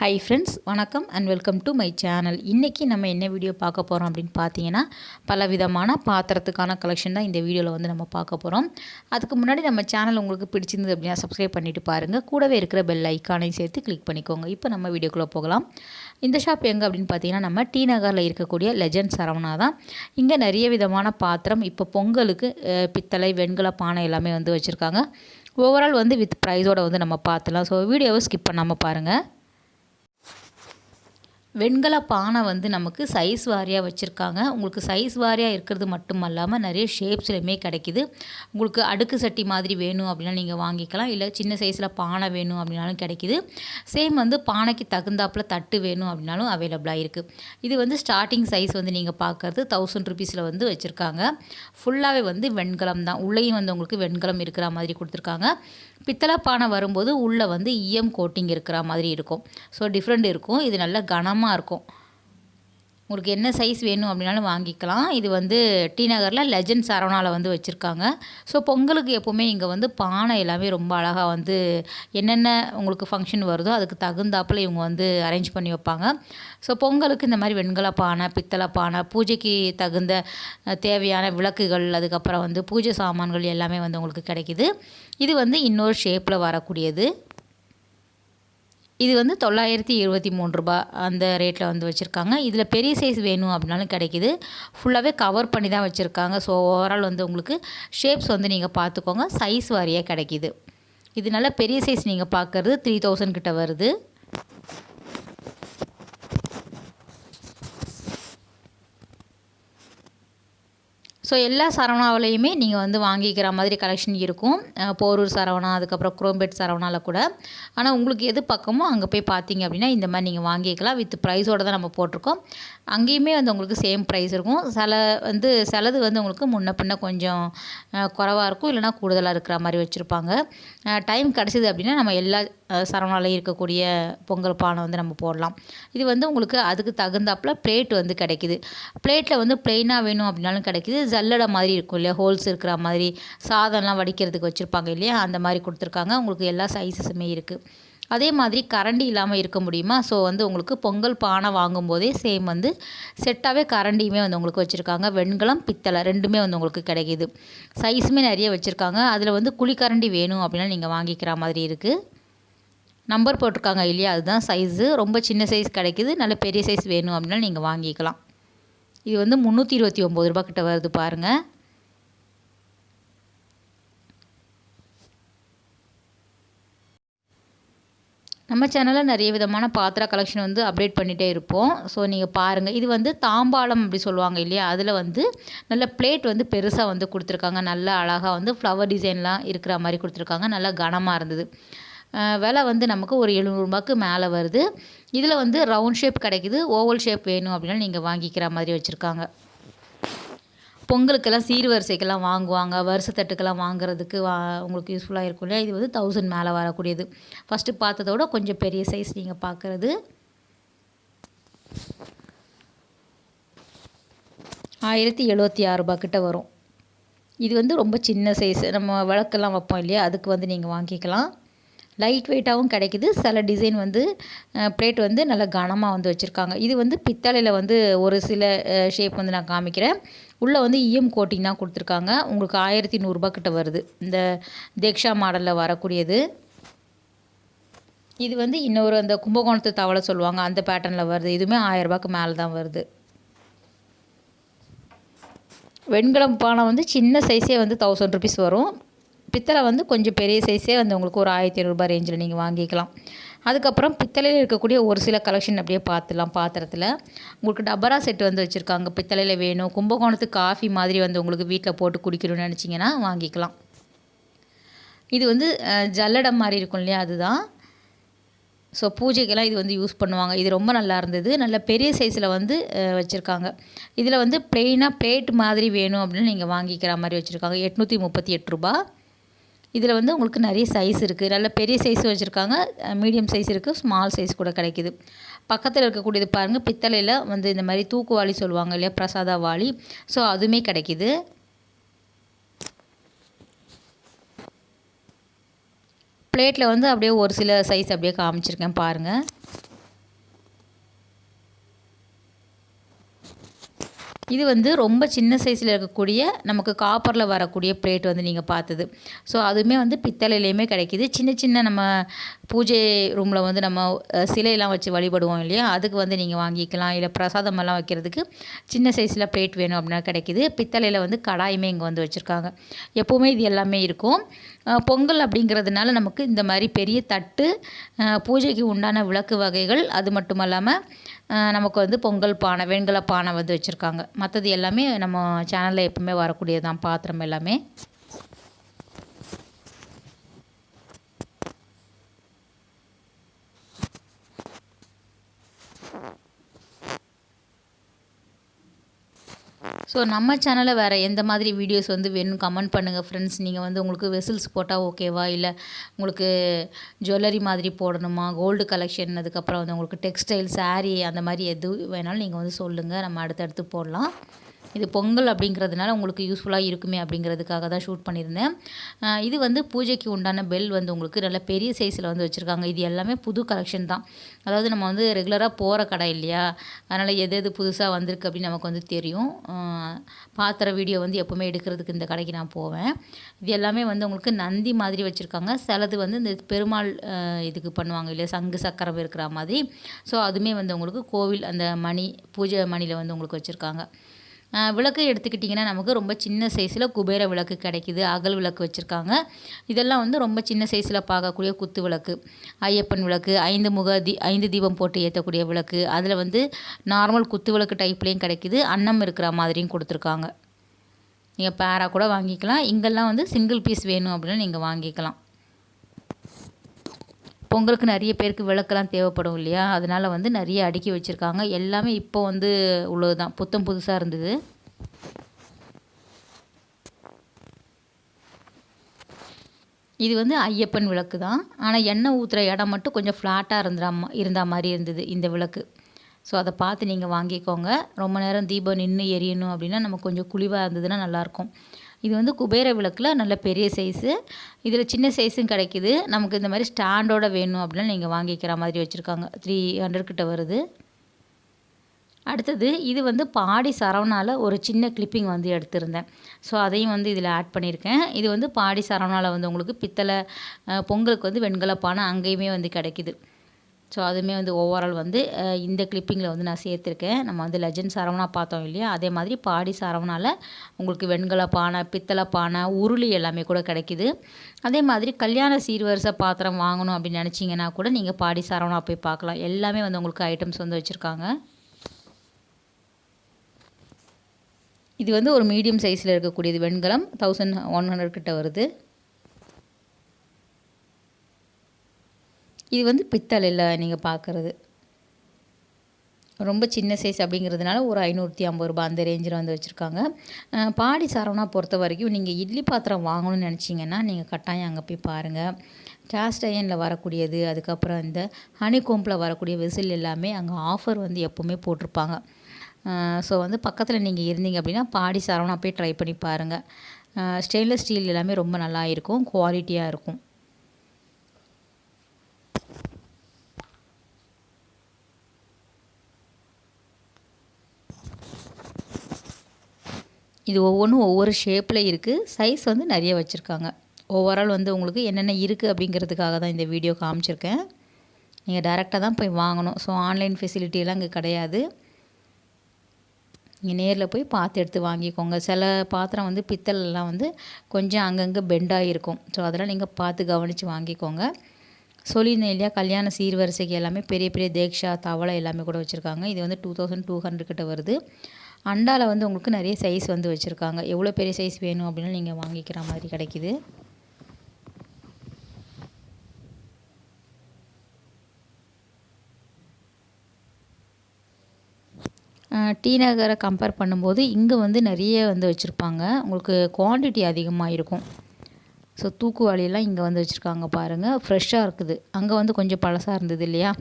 High friends வணக்கம் and welcome to my channel இன்றைக்கி நம்ம என்ன வீடியோ பார்க்க போகிறோம் அப்படின்னு பார்த்தீங்கன்னா பல விதமான பாத்திரத்துக்கான கலெக்ஷன் தான் இந்த வீடியோவில் வந்து நம்ம பார்க்க போகிறோம் அதுக்கு முன்னாடி நம்ம சேனல் உங்களுக்கு பிடிச்சிருந்தது அப்படின்னா சப்ஸ்கிரைப் பண்ணிவிட்டு பாருங்கள் கூடவே இருக்கிற பெல் ஐக்கானையும் சேர்த்து கிளிக் பண்ணிக்கோங்க. இப்போ நம்ம வீடியோக்குள்ளே போகலாம். இந்த ஷாப் எங்கே அப்படின்னு பார்த்தீங்கன்னா நம்ம டி நகரில் இருக்கக்கூடிய லெஜண்ட் சரவணா தான். இங்கே நிறைய விதமான பாத்திரம் இப்போ பொங்கலுக்கு பித்தளை வெண்கல பானை எல்லாமே வந்து வச்சுருக்காங்க. ஓவரால் வந்து வித் ப்ரைஸோட வந்து நம்ம பார்த்துலாம் ஸோ வீடியோவை ஸ்கிப் பண்ணாமல் பாருங்கள் வெண்கல பானை வந்து நமக்கு சைஸ் வாரியாக வச்சுருக்காங்க. உங்களுக்கு சைஸ் வாரியாக இருக்கிறது மட்டும் அல்லாமல் நிறைய ஷேப்ஸ்லையுமே கிடைக்கிது. உங்களுக்கு அடுக்கு சட்டி மாதிரி வேணும் அப்படின்னா நீங்கள் வாங்கிக்கலாம். இல்லை சின்ன சைஸில் பானை வேணும் அப்படின்னாலும் கிடைக்கிது. சேம் வந்து பானைக்கு தகுந்தாப்பில் தட்டு வேணும் அப்படின்னாலும் அவைலபிளாக இருக்குது இது வந்து ஸ்டார்டிங் சைஸ் வந்து நீங்கள் பார்க்குறது தௌசண்ட் ருபீஸில் வந்து வச்சுருக்காங்க. ஃபுல்லாகவே வந்து வெண்கலம் தான். உள்ளேயும் வந்து உங்களுக்கு வெண்கலம் இருக்கிற மாதிரி கொடுத்துருக்காங்க. பித்தளை பானை வரும்போது உள்ளே வந்து இஎம் கோட்டிங் இருக்கிற மாதிரி இருக்கும். ஸோ டிஃப்ரெண்ட் இருக்கும். இது நல்ல கனமாக இருக்கும். உங்களுக்கு என்ன சைஸ் வேணும் அப்படின்னாலும் வாங்கிக்கலாம். இது வந்து டி நகரில் லெஜண்ட் சரவணாவில் வந்து வச்சுருக்காங்க. ஸோ பொங்கலுக்கு எப்போவுமே இங்கே வந்து பானை எல்லாமே ரொம்ப அழகாக வந்து என்னென்ன உங்களுக்கு ஃபங்க்ஷன் வருதோ அதுக்கு தகுந்தாப்பில் இவங்க வந்து அரேஞ்ச் பண்ணி வைப்பாங்க. ஸோ பொங்கலுக்கு இந்த மாதிரி வெண்கல பானை பித்தளை பானை பூஜைக்கு தகுந்த தேவையான விளக்குகள் அதுக்கப்புறம் வந்து பூஜை சாமான்கள் எல்லாமே வந்து உங்களுக்கு கிடைக்குது. இது வந்து இன்னொரு ஷேப்பில் வரக்கூடியது. இது வந்து தொள்ளாயிரத்தி இருபத்தி மூணு ரூபா அந்த ரேட்டில் வந்து வச்சுருக்காங்க. இதில் பெரிய சைஸ் வேணும் அப்படின்னாலும் கிடைக்கிது. ஃபுல்லாகவே கவர் பண்ணி தான் வச்சுருக்காங்க. ஸோ ஓவரால் வந்து உங்களுக்கு ஷேப்ஸ் வந்து நீங்கள் பார்த்துக்கோங்க. சைஸ் வாரியாக கிடைக்கிது. இதனால பெரிய சைஸ் நீங்கள் பார்க்குறது த்ரீ தௌசண்ட் கிட்ட வருது. ஸோ எல்லா சரவணாவிலையுமே நீங்கள் வந்து வாங்கிக்கிற மாதிரி கலெக்ஷன் இருக்கும். போரூர் சரவணா அதுக்கப்புறம் குரோம்பேட் சரவணாவில் கூட. ஆனால் உங்களுக்கு எது பக்கமோ அங்கே போய் பார்த்தீங்க அப்படின்னா இந்த மாதிரி நீங்கள் வாங்கிக்கலாம். வித் ப்ரைஸோடு தான் நம்ம போட்டிருக்கோம். அங்கேயுமே வந்து உங்களுக்கு சேம் ப்ரைஸ் இருக்கும். சில வந்து சிலது வந்து உங்களுக்கு முன்ன பின்ன கொஞ்சம் குறவாக இருக்கும். இல்லைனா கூடுதலாக இருக்கிற மாதிரி வச்சுருப்பாங்க. டைம் கிடச்சிது அப்படின்னா நம்ம எல்லா சரணாலையும் சரவணாலையும் இருக்கக்கூடிய பொங்கல் பானை வந்து நம்ம போடலாம். இது வந்து உங்களுக்கு அதுக்கு தகுந்தாப்புல பிளேட் வந்து கிடைக்குது. பிளேட்டில் வந்து பிளெயினாக வேணும் அப்படின்னாலும் கிடைக்குது. ஜல்லடை மாதிரி இருக்கும் இல்லையா? ஹோல்ஸ் இருக்கிற மாதிரி சாதம்லாம் வடிக்கிறதுக்கு வச்சுருப்பாங்க இல்லையா? அந்த மாதிரி கொடுத்துருக்காங்க. உங்களுக்கு எல்லா சைஸஸுமே இருக்குது அதே மாதிரி கரண்டி இல்லாமல் இருக்க முடியுமா? ஸோ வந்து உங்களுக்கு பொங்கல் பானை வாங்கும்போதே சேம் வந்து செட்டாகவே கரண்டியுமே வந்து உங்களுக்கு வச்சுருக்காங்க. வெண்கலம் பித்தளை ரெண்டுமே வந்து உங்களுக்கு கிடைக்கிது. சைஸுமே நிறைய வச்சுருக்காங்க. அதில் வந்து குழிக்கரண்டி வேணும் அப்படின்னா நீங்கள் வாங்கிக்கிற மாதிரி இருக்குது நம்பர் போட்டிருக்காங்க இல்லையா? அதுதான் சைஸு ரொம்ப சின்ன சைஸ் கிடைக்கிது. நல்ல பெரிய சைஸ் வேணும் அப்படின்னா நீங்கள் வாங்கிக்கலாம். இது வந்து முந்நூற்றி இருபத்தி ஒம்பது ரூபா கிட்ட வருது பாருங்கள் நம்ம சேனலில் நிறைய விதமான பாத்திர கலெக்ஷன் வந்து அப்டேட் பண்ணிகிட்டே இருப்போம். ஸோ நீங்கள் பாருங்கள் இது வந்து தாம்பாளம் அப்படி சொல்லுவாங்க இல்லையா? அதில் வந்து நல்ல பிளேட் வந்து பெருசாக வந்து கொடுத்துருக்காங்க. நல்ல அழகாக வந்து ஃப்ளவர் டிசைன்லாம் இருக்கிற மாதிரி கொடுத்துருக்காங்க. நல்லா கனமாக இருந்தது. விலை வந்து நமக்கு ஒரு எழுநூறுபாக்கு மேலே வருது. இதில் வந்து ரவுண்ட் ஷேப் கிடைக்குது. ஓவல் ஷேப் வேணும் அப்படின்னா நீங்கள் வாங்கிக்கிற மாதிரி வச்சுருக்காங்க. பொங்கலுக்கெல்லாம் சீர்வரிசைக்கெல்லாம் வாங்குவாங்க. வருஷத்தட்டுக்கெல்லாம் வாங்குறதுக்கு வா உங்களுக்கு யூஸ்ஃபுல்லாக இருக்கும் இல்லையா? இது வந்து தௌசண்ட் மேலே வரக்கூடியது. ஃபஸ்ட்டு பார்த்ததோட கொஞ்சம் பெரிய சைஸ் நீங்கள் பார்க்குறது. ஆயிரத்தி எழுபத்தி ஆறு ரூபா கிட்ட வரும். இது வந்து ரொம்ப சின்ன சைஸ் நம்ம விளக்கெல்லாம் வைப்போம் இல்லையா? அதுக்கு வந்து நீங்கள் வாங்கிக்கலாம். லைட் வெயிட்டாகவும் கிடைக்குது. சில டிசைன் வந்து பிளேட் வந்து நல்லா கனமாக வந்து வச்சுருக்காங்க. இது வந்து பித்தளையில் வந்து ஒரு சில ஷேப் வந்து நான் காமிக்கிறேன். உள்ளே வந்து இஎம் கோட்டிங் தான் கொடுத்துருக்காங்க. உங்களுக்கு ஆயிரத்தி நூறுரூபா கிட்ட வருது. இந்த தேக்ஷா மாடலில் வரக்கூடியது. இது வந்து இன்னொரு அந்த கும்பகோணத்து தவளை சொல்லுவாங்க. அந்த பேட்டர்னில் வருது. இதுவுமே ஆயிரரூபாக்கு மேலே தான் வருது. வெண்கலம் பானை வந்து சின்ன சைஸே வந்து தௌசண்ட் ருபீஸ் வரும். பித்தளை வந்து கொஞ்சம் பெரிய சைஸே வந்து உங்களுக்கு ஒரு ஆயிரத்தி ஐநூறுரூபா ரேஞ்சில் நீங்கள் வாங்கிக்கலாம். அதுக்கப்புறம் பித்தளையில் இருக்கக்கூடிய ஒரு சில கலெக்ஷன் அப்படியே பார்த்துலாம் பாத்திரத்தில். உங்களுக்கு டபரா செட் வந்து வச்சுருக்காங்க. பித்தளையில் வேணும். கும்பகோணத்து காஃபி மாதிரி வந்து உங்களுக்கு வீட்டில் போட்டு குடிக்கணும்னு நினச்சிங்கன்னா வாங்கிக்கலாம். இது வந்து ஜல்லடம் மாதிரி இருக்கும் இல்லையா? அதுதான். ஸோ பூஜைக்கெல்லாம் இது வந்து யூஸ் பண்ணுவாங்க. இது ரொம்ப நல்லா இருந்தது. நல்ல பெரிய சைஸில் வந்து வச்சுருக்காங்க. இதில் வந்து ப்ளெயினாக பிளேட் மாதிரி வேணும் அப்படின்னு நீங்கள் வாங்கிக்கிற மாதிரி வச்சுருக்காங்க. எட்நூற்றி முப்பத்தி எட்டு ரூபா இதில் வந்து உங்களுக்கு நிறைய சைஸ் இருக்குது நல்ல பெரிய சைஸ் வச்சுருக்காங்க. மீடியம் சைஸ் இருக்குது ஸ்மால் சைஸ் கூட கிடைக்குது. பக்கத்தில் இருக்கக்கூடியது பாருங்கள் பித்தளையில் வந்து இந்த மாதிரி தூக்குவாளி சொல்லுவாங்க இல்லையா? பிரசாதா வாளி ஸோ அதுவுமே கிடைக்கிது. பிளேட்டில் வந்து அப்படியே ஒரு சில சைஸ் அப்படியே காமிச்சிருக்கேன் பாருங்கள் இது வந்து ரொம்ப சின்ன சைஸில் இருக்கக்கூடிய நமக்கு காப்பரில் வரக்கூடிய பிளேட் வந்து நீங்கள் பார்த்தது. ஸோ அதுவுமே வந்து பித்தளையிலையுமே கிடைக்கிது. சின்ன சின்ன நம்ம பூஜை ரூமில் வந்து நம்ம சிலையெல்லாம் வச்சு வழிபடுவோம் இல்லையா? அதுக்கு வந்து நீங்கள் வாங்கிக்கலாம். இல்லை பிரசாதமெல்லாம் வைக்கிறதுக்கு சின்ன சைஸில் பிளேட் வேணும் அப்படின்னா கிடைக்கிது. பித்தளையில் வந்து கடாயுமே இங்கே வந்து வச்சுருக்காங்க. எப்போவுமே இது எல்லாமே இருக்கும். பொங்கல் அப்படிங்கிறதுனால நமக்கு இந்த மாதிரி பெரிய தட்டு பூஜைக்கு உண்டான விளக்கு வகைகள் அது மட்டும் இல்லாமல் நமக்கு வந்து பொங்கல் பானை வெண்கல பானை வந்து வச்சுருக்காங்க. மற்றது எல்லாமே நம்ம சேனலில் எப்பவுமே வரக்கூடியதான் பாத்திரம் எல்லாமே. ஸோ நம்ம சேனலில் வேறு எந்த மாதிரி வீடியோஸ் வந்து வேணும் கமெண்ட் பண்ணுங்கள் ஃப்ரெண்ட்ஸ் நீங்கள் வந்து உங்களுக்கு வெசில்ஸ் போட்டால் ஓகேவா இல்லை உங்களுக்கு ஜுவல்லரி மாதிரி போடணுமா? கோல்டு கலெக்ஷன் அதுக்கப்புறம் வந்து உங்களுக்கு டெக்ஸ்டைல் saree அந்த மாதிரி எது வேணாலும் நீங்கள் வந்து சொல்லுங்கள் நம்ம அடுத்தடுத்து போடலாம். இது பொங்கல் அப்படிங்கிறதுனால உங்களுக்கு யூஸ்ஃபுல்லாக இருக்குமே அப்படிங்கிறதுக்காக தான் ஷூட் பண்ணியிருந்தேன். இது வந்து பூஜைக்கு உண்டான பெல் வந்து உங்களுக்கு நல்ல பெரிய சைஸில் வந்து வச்சுருக்காங்க. இது எல்லாமே புது கலெக்ஷன் தான். அதாவது நம்ம வந்து ரெகுலராக போகிற கடை இல்லையா? அதனால் எது எது புதுசாக வந்திருக்கு அப்படின்னு நமக்கு வந்து தெரியும். பாத்திர வீடியோ வந்து எப்போவுமே எடுக்கிறதுக்கு இந்த கடைக்கு நான் போவேன். இது எல்லாமே வந்து உங்களுக்கு நந்தி மாதிரி வச்சுருக்காங்க. சிலது வந்து இந்த பெருமாள் இதுக்கு பண்ணுவாங்க இல்லையா? சங்கு சக்கரம் இருக்கிற மாதிரி. ஸோ அதுவுமே வந்து உங்களுக்கு கோவில் அந்த மணி பூஜை மணியில் வந்து உங்களுக்கு வச்சுருக்காங்க. விளக்கு எடுத்துக்கிட்டிங்கன்னா நமக்கு ரொம்ப சின்ன சைஸில் குபேர விளக்கு கிடைக்குது அகல் விளக்கு வச்சுருக்காங்க. இதெல்லாம் வந்து ரொம்ப சின்ன சைஸில் பார்க்கக்கூடிய குத்து விளக்கு ஐயப்பன் விளக்கு ஐந்து முக தீ ஐந்து தீபம் போட்டு ஏற்றக்கூடிய விளக்கு அதில் வந்து நார்மல் குத்து விளக்கு டைப்லேயும் கிடைக்குது அன்னம் இருக்கிற மாதிரியும் கொடுத்துருக்காங்க. நீங்கள் பேரா கூட வாங்கிக்கலாம். இங்கெல்லாம் வந்து சிங்கிள் பீஸ் வேணும் அப்படின்னு நீங்கள் வாங்கிக்கலாம். பொங்கலுக்கு நிறைய பேருக்கு விளக்கெல்லாம் தேவைப்படும் இல்லையா? அதனால் வந்து நிறைய அடுக்கி வச்சுருக்காங்க. எல்லாமே இப்போ வந்து உள்ளது தான் புத்தம் புதுசாக இருந்தது. இது வந்து ஐயப்பன் விளக்கு தான் ஆனால் எண்ணெய் ஊற்றுற இடம் மட்டும் கொஞ்சம் ஃப்ளாட்டாக இருந்தா இருந்தா மாதிரி இருந்தது இந்த விளக்கு. ஸோ அதை பார்த்து நீங்கள் வாங்கிக்கோங்க. ரொம்ப நேரம் தீபம் நின்று எரியணும் அப்படின்னா நம்ம கொஞ்சம் குழிவாக இருந்ததுன்னா நல்லாயிருக்கும். இது வந்து குபேர விளக்கில் நல்ல பெரிய சைஸு இதில் சின்ன சைஸும் கிடைக்குது. நமக்கு இந்த மாதிரி ஸ்டாண்டோட வேணும் அப்படின்னா நீங்கள் வாங்கிக்கிற மாதிரி வச்சுருக்காங்க. த்ரீ ஹண்ட்ரட் கிட்ட வருது. அடுத்தது இது வந்து பாடி சரவணாவில் ஒரு சின்ன கிளிப்பிங் வந்து எடுத்திருந்தேன். ஸோ அதையும் வந்து இதில் ஆட் பண்ணியிருக்கேன். இது வந்து பாடி சரவணாவில் வந்து உங்களுக்கு பித்தளை பொங்கலுக்கு வந்து வெண்கல பானை அங்கேயுமே வந்து கிடைக்குது. ஸோ அதுவுமே வந்து ஓவரால் வந்து இந்த கிளிப்பிங்கில் வந்து நான் சேர்த்துருக்கேன். நம்ம வந்து லெஜண்ட் சரவணா பார்த்தோம் இல்லையா? அதே மாதிரி பாடி சரவணால உங்களுக்கு வெண்கல பானை பித்தளை பானை உருளி எல்லாமே கூட கிடைக்குது. அதே மாதிரி கல்யாண சீர்வரிசை பாத்திரம் வாங்கணும் அப்படின்னு நினச்சிங்கன்னா கூட நீங்கள் பாடி சரவணா போய் பார்க்கலாம். எல்லாமே வந்து உங்களுக்கு ஐட்டம்ஸ் வந்து வச்சுருக்காங்க. இது வந்து ஒரு மீடியம் சைஸில் இருக்கக்கூடியது. வெண்கலம் தௌசண்ட் ஒன் ஹண்ட்ரட் கிட்ட வருது. இது வந்து பித்தளையில் நீங்கள் பார்க்குறது ரொம்ப சின்ன சைஸ் அப்படிங்கிறதுனால ஒரு ஐநூற்றி ஐம்பது ரூபாய் அந்த ரேஞ்சில் வந்து வச்சுருக்காங்க. பாடி சரவணா பொறுத்த வரைக்கும் நீங்கள் இட்லி பாத்திரம் வாங்கணும்னு நினச்சிங்கன்னா நீங்கள் கட்டாயம் அங்கே போய் பாருங்கள் கேஸ்ட் அயனில் வரக்கூடியது அதுக்கப்புறம் இந்த ஹனி கோம்பில் வரக்கூடிய விசில் எல்லாமே அங்கே ஆஃபர் வந்து எப்போவுமே போட்டிருப்பாங்க. ஸோ வந்து பக்கத்தில் நீங்கள் இருந்தீங்க அப்படின்னா பாடி சரவணா போய் ட்ரை பண்ணி பாருங்கள் ஸ்டெயின்லெஸ் ஸ்டீல் எல்லாமே ரொம்ப நல்லா இருக்கும் குவாலிட்டியாக இருக்கும். இது ஒவ்வொன்றும் ஒவ்வொரு ஷேப்பில் இருக்குது சைஸ் வந்து நிறைய வச்சுருக்காங்க. ஓவரால் வந்து உங்களுக்கு என்னென்ன இருக்குது அப்படிங்கிறதுக்காக தான் இந்த வீடியோ காமிச்சிருக்கேன். நீங்கள் டேரெக்டாக தான் போய் வாங்கணும். ஸோ ஆன்லைன் ஃபெசிலிட்டியெல்லாம் இங்கே கிடையாது. நீங்கள் நேரில் போய் பார்த்து எடுத்து வாங்கிக்கோங்க. சில பாத்திரம் வந்து பித்தளைலாம் வந்து கொஞ்சம் அங்கங்கே பெண்டாக இருக்கும் ஸோ அதெல்லாம் நீங்கள் பார்த்து கவனித்து வாங்கிக்கோங்க. சொல்லியிருந்தேன் இல்லையா கல்யாண சீர்வரிசைக்கு எல்லாமே பெரிய பெரிய தேக்ஷா தவளை எல்லாமே கூட வச்சுருக்காங்க. இது வந்து டூ தௌசண்ட் டூ ஹண்ட்ரட் கிட்ட வருது. அண்டாவில் வந்து உங்களுக்கு நிறைய சைஸ் வந்து வச்சுருக்காங்க. எவ்வளோ பெரிய சைஸ் வேணும் அப்படின்னு நீங்கள் வாங்கிக்கிற மாதிரி கிடைக்குது. டி நகரை கம்பேர் பண்ணும்போது இங்கே வந்து நிறைய வந்து வச்சுருப்பாங்க. உங்களுக்கு குவான்டிட்டி அதிகமாக இருக்கும். ஸோ தூக்குவாளியெல்லாம் இங்கே வந்து வச்சுருக்காங்க பாருங்கள் ஃப்ரெஷ்ஷாக இருக்குது. அங்கே வந்து கொஞ்சம் பழசாக இருந்தது இல்லையா?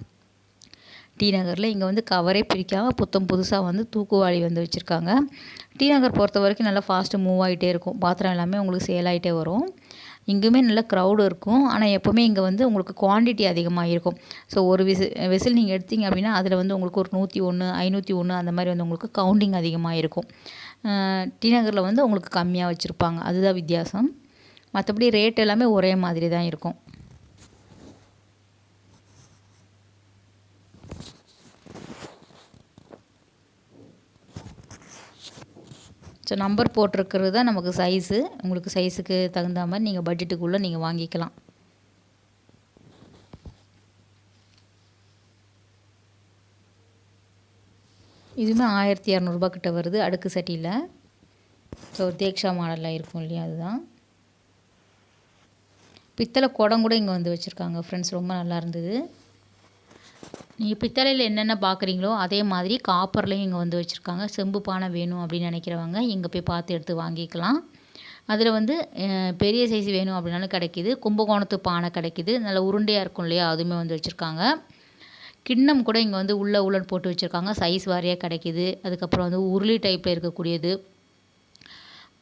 டி நகரில் இங்கே வந்து கவரே பிரிக்காமல் புத்தம் புதுசாக வந்து தூக்குவாளி வந்து வச்சுருக்காங்க. டி நகர் பொறுத்த வரைக்கும் நல்லா ஃபாஸ்ட்டு மூவ் ஆகிட்டே இருக்கும். பாத்திரம் எல்லாமே உங்களுக்கு சேல் ஆகிட்டே வரும். இங்கேயுமே நல்ல க்ரௌடு இருக்கும். ஆனால் எப்போவுமே இங்கே வந்து உங்களுக்கு குவான்டிட்டி அதிகமாக இருக்கும் ஸோ ஒரு விசில் விசில் நீங்கள் எடுத்தீங்க அப்படின்னா அதில் வந்து உங்களுக்கு ஒரு நூற்றி ஒன்று ஐநூற்றி ஒன்று அந்த மாதிரி வந்து உங்களுக்கு கவுண்டிங் அதிகமாக இருக்கும் டி நகரில் வந்து உங்களுக்கு கம்மியாக வச்சுருப்பாங்க. அதுதான் வித்தியாசம். மற்றபடி ரேட் எல்லாமே ஒரே மாதிரி தான் இருக்கும். ஸோ நம்பர் போட்டிருக்கிறது தான் நமக்கு சைஸு உங்களுக்கு சைஸுக்கு தகுந்த மாதிரி நீங்கள் பட்ஜெட்டுக்குள்ளே நீங்கள் வாங்கிக்கலாம். இதுவுமே ஆயிரத்தி இரநூறுபா கிட்ட வருது அடுக்கு சட்டியில். ஸோ தேக்ஷா மாடலில் இருக்கும் இல்லையா அதுதான். பித்தளை குடம் கூட இங்கே வந்து வச்சுருக்காங்க ஃப்ரெண்ட்ஸ் ரொம்ப நல்லா இருந்தது. நீங்கள் பித்தளையில் என்னென்ன பார்க்குறீங்களோ அதே மாதிரி காப்பர்லேயும் இங்கே வந்து வச்சுருக்காங்க. செம்பு பானை வேணும் அப்படின்னு நினைக்கிறவங்க இங்கே போய் பார்த்து எடுத்து வாங்கிக்கலாம். அதில் வந்து பெரிய சைஸ் வேணும் அப்படின்னாலும் கிடைக்கிது. கும்பகோணத்து பானை கிடைக்கிது. நல்ல உருண்டையாக இருக்கும் இல்லையா? அதுவுமே வந்து வச்சுருக்காங்க. கிண்ணம் கூட இங்கே வந்து உள்ள உள்ளன் போட்டு வச்சுருக்காங்க. சைஸ் வாரியாக கிடைக்கிது. அதுக்கப்புறம் வந்து உருளி டைப்பில் இருக்கக்கூடியது.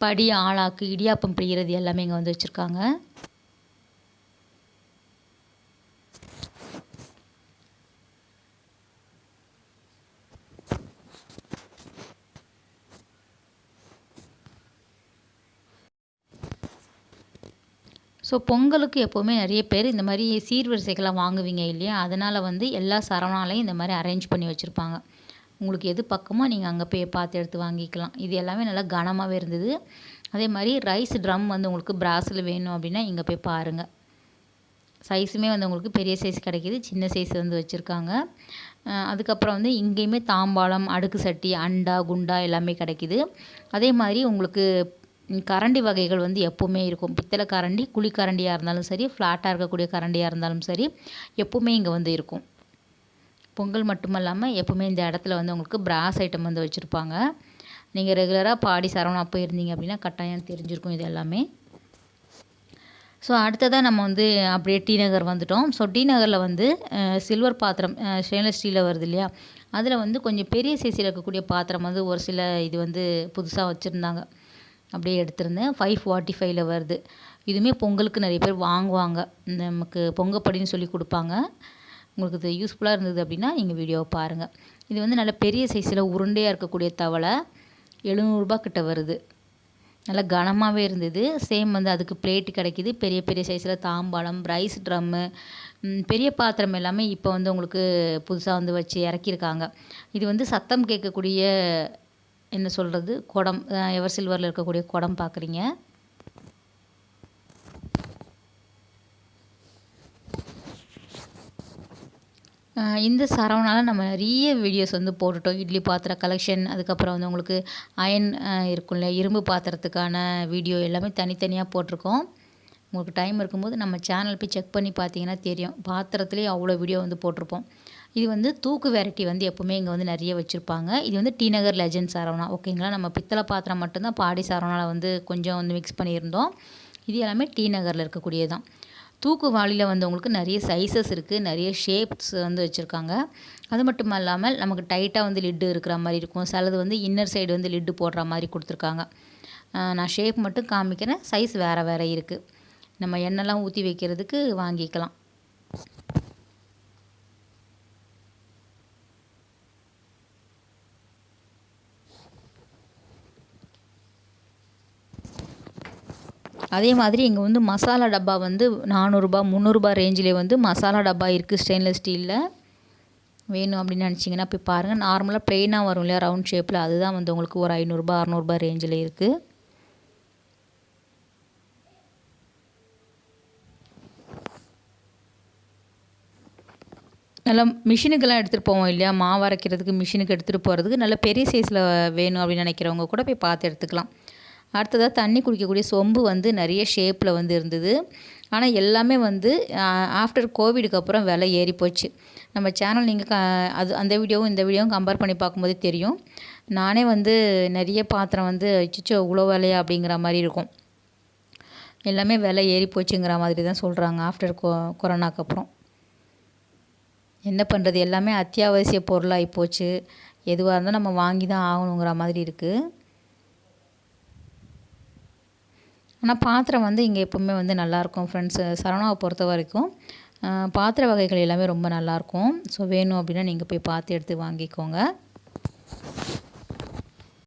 படி ஆளாக்கு இடியாப்பம் பிடிகிறது எல்லாமே இங்கே வந்து வச்சுருக்காங்க. ஸோ பொங்கலுக்கு எப்போவுமே நிறைய பேர் இந்த மாதிரி சீர்வரிசைகள்லாம் வாங்குவீங்க இல்லையா? அதனால் வந்து எல்லா சரவணாலையும் இந்த மாதிரி அரேஞ்ச் பண்ணி வச்சுருப்பாங்க. உங்களுக்கு எது பக்கமோ நீங்கள் அங்கே போய் பார்த்து எடுத்து வாங்கிக்கலாம். இது எல்லாமே நல்லா கனமாகவே இருந்தது. அதே மாதிரி ரைஸ் ட்ரம் வந்து உங்களுக்கு பிராஸில் வேணும் அப்படின்னா இங்கே போய் பாருங்கள் சைஸுமே வந்து உங்களுக்கு பெரிய சைஸ் கிடைக்கிது. சின்ன சைஸ் வந்து வச்சுருக்காங்க. அதுக்கப்புறம் வந்து இங்கேயுமே தாம்பாளம் அடுக்கு சட்டி அண்டா குண்டா எல்லாமே கிடைக்கிது. அதே மாதிரி உங்களுக்கு கரண்டி வகைகள் வந்து எப்போவுமே இருக்கும். பித்தளை கரண்டி குழி கரண்டியாக இருந்தாலும் சரி ஃப்ளாட்டாக இருக்கக்கூடிய கரண்டியாக இருந்தாலும் சரி எப்போவுமே இங்கே வந்து இருக்கும். பொங்கல் மட்டுமல்லாமல் எப்போவுமே இந்த இடத்துல வந்து உங்களுக்கு பிராஸ் ஐட்டம் வந்து வச்சுருப்பாங்க. நீங்கள் ரெகுலராக பாடி சரவணா போயிருந்தீங்க அப்படின்னா கட்டாயம் தெரிஞ்சிருக்கும் இது எல்லாமே. ஸோ அடுத்ததாக நம்ம வந்து அப்படியே டி நகர் வந்துட்டோம். ஸோ டி நகரில் வந்து சில்வர் பாத்திரம் ஸ்டெயின்லெஸ் ஸ்டீலில் வருது இல்லையா? அதில் வந்து கொஞ்சம் பெரிய சைஸில் இருக்கக்கூடிய பாத்திரம் வந்து ஒரு சில இது வந்து புதுசாக வச்சுருந்தாங்க. அப்படியே எடுத்திருந்தேன். ஃபைவ் ஃபார்ட்டி ஃபைவ்ல வருது. இதுவுமே பொங்கலுக்கு நிறைய பேர் வாங்குவாங்க. நமக்கு பொங்கப்படின்னு சொல்லி கொடுப்பாங்க. உங்களுக்கு இது யூஸ்ஃபுல்லாக இருந்தது அப்படின்னா நீங்கள் வீடியோவை பாருங்கள் இது வந்து நல்ல பெரிய சைஸில் உருண்டையாக இருக்கக்கூடிய தவளை. எழுநூறுபா கிட்ட வருது. நல்லா கனமாகவே இருந்தது. சேம் வந்து அதுக்கு பிளேட்டு கிடைக்கிது. பெரிய பெரிய சைஸில் தாம்பாளம் ரைஸ் ட்ரம்மு பெரிய பாத்திரம் எல்லாமே இப்போ வந்து உங்களுக்கு புதுசாக வந்து வச்சு இறக்கியிருக்காங்க. இது வந்து சத்தம் கேட்கக்கூடிய என்ன சொல்கிறது குடம் எவர் சில்வரில் இருக்கக்கூடிய குடம் பார்க்குறீங்க இந்த சரவணால் நம்ம நிறைய வீடியோஸ் வந்து போட்டுட்டோம். இட்லி பாத்திர கலெக்ஷன் அதுக்கப்புறம் வந்து உங்களுக்கு அயன் இருக்கும் இல்லையா இரும்பு பாத்திரத்துக்கான வீடியோ எல்லாமே தனித்தனியாக போட்டிருக்கோம். உங்களுக்கு டைம் இருக்கும்போது நம்ம சேனல் போய் செக் பண்ணி பார்த்தீங்கன்னா தெரியும். பாத்திரத்துலேயே அவ்வளோ வீடியோ வந்து போட்டிருப்போம். இது வந்து தூக்கு வெரைட்டி வந்து எப்போவுமே இங்கே வந்து நிறைய வச்சுருப்பாங்க. இது வந்து டி நகர் லெஜண்ட் சரவணா ஓகேங்களா நம்ம பித்தளை பாத்திரம் மட்டும்தான் பாடி சரவணாவில் வந்து கொஞ்சம் வந்து மிக்ஸ் பண்ணியிருந்தோம். இது எல்லாமே டி நகரில் இருக்கக்கூடியது தான் தூக்கு வாளியில் வந்து உங்களுக்கு நிறைய சைஸஸ் இருக்குது நிறைய ஷேப்ஸ் வந்து வச்சுருக்காங்க. அது மட்டும் இல்லாமல் நமக்கு டைட்டாக வந்து லிட்டு இருக்கிற மாதிரி இருக்கும். சிலது வந்து இன்னர் சைடு வந்து லிட்டு போடுற மாதிரி கொடுத்துருக்காங்க. நான் ஷேப் மட்டும் காமிக்கிறேன் சைஸ் வேறு வேறு இருக்குது நம்ம எண்ணெய்லாம் ஊற்றி வைக்கிறதுக்கு வாங்கிக்கலாம். அதே மாதிரி இங்கே வந்து மசாலா டப்பா வந்து நானூறுரூபா முந்நூறுரூபா ரேஞ்சிலே வந்து மசாலா டப்பா இருக்குது ஸ்டெயின்லெஸ் ஸ்டீலில் வேணும் அப்படின்னு நினச்சிங்கன்னா போய் பாருங்கள் நார்மலாக ப்ளெயினாக வரும் இல்லையா? ரவுண்ட் ஷேப்பில் அதுதான் வந்து உங்களுக்கு ஒரு ஐநூறுரூபா அறநூறுபா ரேஞ்சில் இருக்குது நல்லா மிஷினுக்கெல்லாம் எடுத்துகிட்டு போவோம் இல்லையா? மாவு அரைக்கிறதுக்கு மிஷினுக்கு எடுத்துகிட்டு போகிறதுக்கு நல்ல பெரிய சைஸில் வேணும் அப்படின்னு நினைக்கிறவங்க கூட போய் பார்த்து எடுத்துக்கலாம். அடுத்ததாக தண்ணி குடிக்கக்கூடிய சொம்பு வந்து நிறைய ஷேப்பில் வந்து இருந்தது. ஆனால் எல்லாமே வந்து ஆஃப்டர் கோவிடுக்கு அப்புறம் விலை ஏறி போச்சு. நம்ம சேனல் நீங்கள் க அது அந்த வீடியோவும் இந்த வீடியோவும் கம்பேர் பண்ணி பார்க்கும்போது தெரியும். நானே வந்து நிறைய பாத்திரம் வந்து அச்சோ இவ்வளோ விலையா அப்படிங்கிற மாதிரி இருக்கும். எல்லாமே விலை ஏறி போச்சுங்கிற மாதிரி தான் சொல்கிறாங்க ஆஃப்டர் கொ கொரோனாக்கு அப்புறம். என்ன பண்ணுறது எல்லாமே அத்தியாவசிய பொருளாகி போச்சு. எதுவாக இருந்தாலும் நம்ம வாங்கி தான் ஆகணுங்கிற மாதிரி இருக்குது ஆனால் பாத்திரம் வந்து இங்கே எப்போவுமே வந்து நல்லாயிருக்கும் ஃப்ரெண்ட்ஸ் சரவணாவை பொறுத்த வரைக்கும் பாத்திர வகைகள் எல்லாமே ரொம்ப நல்லாயிருக்கும் ஸோ வேணும் அப்படின்னா நீங்கள் போய் பார்த்து எடுத்து வாங்கிக்கோங்க.